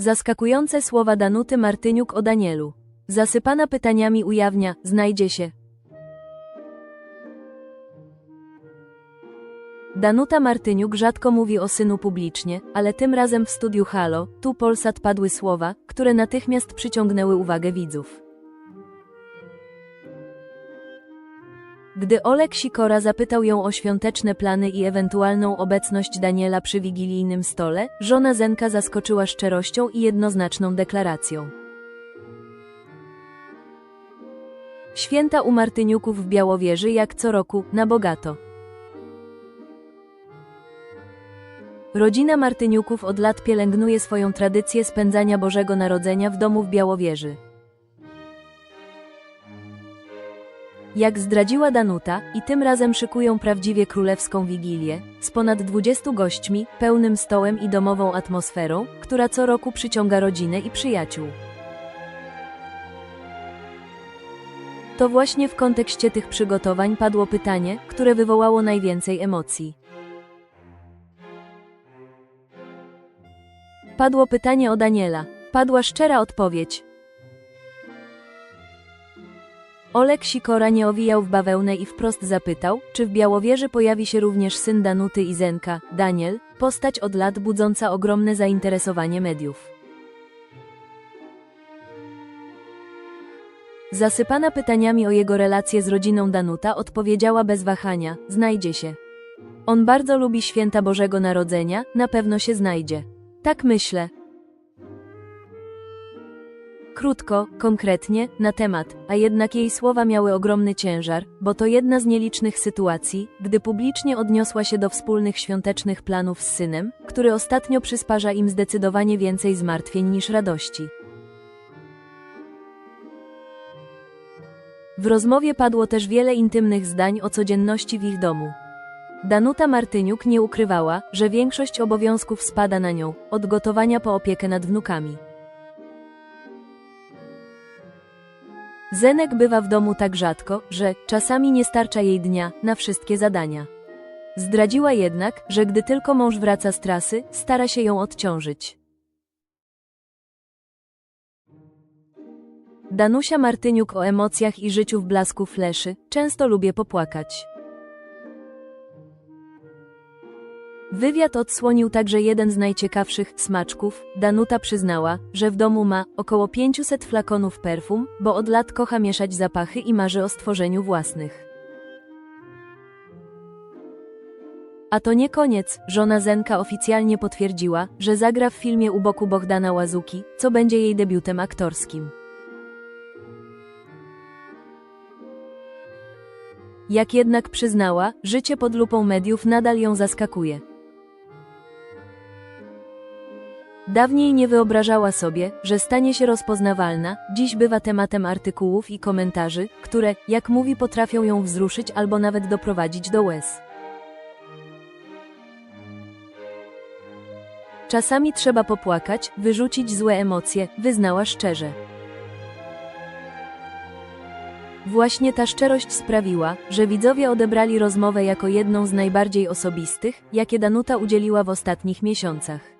Zaskakujące słowa Danuty Martyniuk o Danielu. Zasypana pytaniami ujawnia, znajdzie się. Danuta Martyniuk rzadko mówi o synu publicznie, ale tym razem w studiu Halo, tu Polsat padły słowa, które natychmiast przyciągnęły uwagę widzów. Gdy Olek Sikora zapytał ją o świąteczne plany i ewentualną obecność Daniela przy wigilijnym stole, żona Zenka zaskoczyła szczerością i jednoznaczną deklaracją. Święta u Martyniuków w Białowieży jak co roku, na bogato. Rodzina Martyniuków od lat pielęgnuje swoją tradycję spędzania Bożego Narodzenia w domu w Białowieży. Jak zdradziła Danuta, i tym razem szykują prawdziwie królewską wigilię, z ponad 20 gośćmi, pełnym stołem i domową atmosferą, która co roku przyciąga rodzinę i przyjaciół. To właśnie w kontekście tych przygotowań padło pytanie, które wywołało najwięcej emocji. Padło pytanie o Daniela. Padła szczera odpowiedź. Olek Sikora nie owijał w bawełnę i wprost zapytał, czy w Białowieży pojawi się również syn Danuty i Zenka, Daniel, postać od lat budząca ogromne zainteresowanie mediów. Zasypana pytaniami o jego relacje z rodziną Danuta odpowiedziała bez wahania, znajdzie się. On bardzo lubi święta Bożego Narodzenia, na pewno się znajdzie. Tak myślę. Krótko, konkretnie, na temat, a jednak jej słowa miały ogromny ciężar, bo to jedna z nielicznych sytuacji, gdy publicznie odniosła się do wspólnych świątecznych planów z synem, który ostatnio przysparza im zdecydowanie więcej zmartwień niż radości. W rozmowie padło też wiele intymnych zdań o codzienności w ich domu. Danuta Martyniuk nie ukrywała, że większość obowiązków spada na nią, od gotowania po opiekę nad wnukami. Zenek bywa w domu tak rzadko, że czasami nie starcza jej dnia na wszystkie zadania. Zdradziła jednak, że gdy tylko mąż wraca z trasy, stara się ją odciążyć. Danusia Martyniuk o emocjach i życiu w blasku fleszy, często lubię popłakać. Wywiad odsłonił także jeden z najciekawszych smaczków. Danuta przyznała, że w domu ma około 500 flakonów perfum, bo od lat kocha mieszać zapachy i marzy o stworzeniu własnych. A to nie koniec, żona Zenka oficjalnie potwierdziła, że zagra w filmie u boku Bohdana Łazuki, co będzie jej debiutem aktorskim. Jak jednak przyznała, życie pod lupą mediów nadal ją zaskakuje. Dawniej nie wyobrażała sobie, że stanie się rozpoznawalna, dziś bywa tematem artykułów i komentarzy, które, jak mówi, potrafią ją wzruszyć albo nawet doprowadzić do łez. Czasami trzeba popłakać, wyrzucić złe emocje, wyznała szczerze. Właśnie ta szczerość sprawiła, że widzowie odebrali rozmowę jako jedną z najbardziej osobistych, jakie Danuta udzieliła w ostatnich miesiącach.